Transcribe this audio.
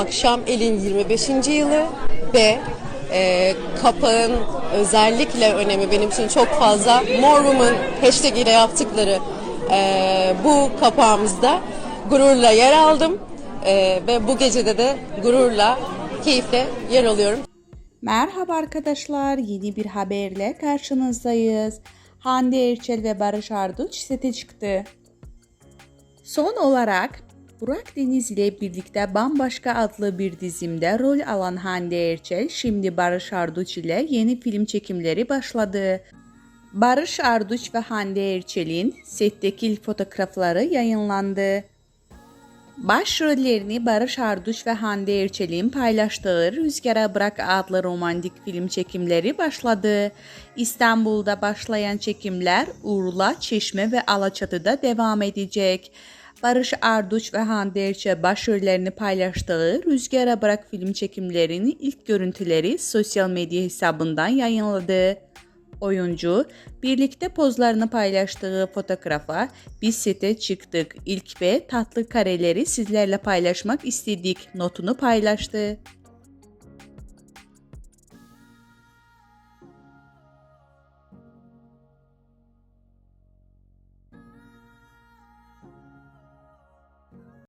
Akşam El'in 25. yılı ve e, kapağın özellikle önemi benim için çok fazla. More Woman hashtag ile yaptıkları e, bu kapağımızda gururla yer aldım E, ve bu gecede de gururla, keyifle yer alıyorum. Merhaba arkadaşlar, yeni bir haberle karşınızdayız. Hande Erçel ve Barış Arduç sete çıktı. Son olarak Burak Deniz ile birlikte Bambaşka adlı bir dizimde rol alan Hande Erçel şimdi Barış Arduç ile yeni film çekimleri başladı. Barış Arduç ve Hande Erçel'in setteki fotoğrafları yayınlandı. Başrollerini Barış Arduç ve Hande Erçel'in paylaştığı Rüzgara Bırak adlı romantik film çekimleri başladı. İstanbul'da başlayan çekimler Urla, Çeşme ve Alaçatı'da devam edecek. Barış Arduç ve Hande Erçel başrollerini paylaştığı Rüzgara Bırak film çekimlerinin ilk görüntüleri sosyal medya hesabından yayınladı. Oyuncu birlikte pozlarını paylaştığı fotoğrafa biz sete çıktık ilk ve tatlı kareleri sizlerle paylaşmak istedik notunu paylaştı.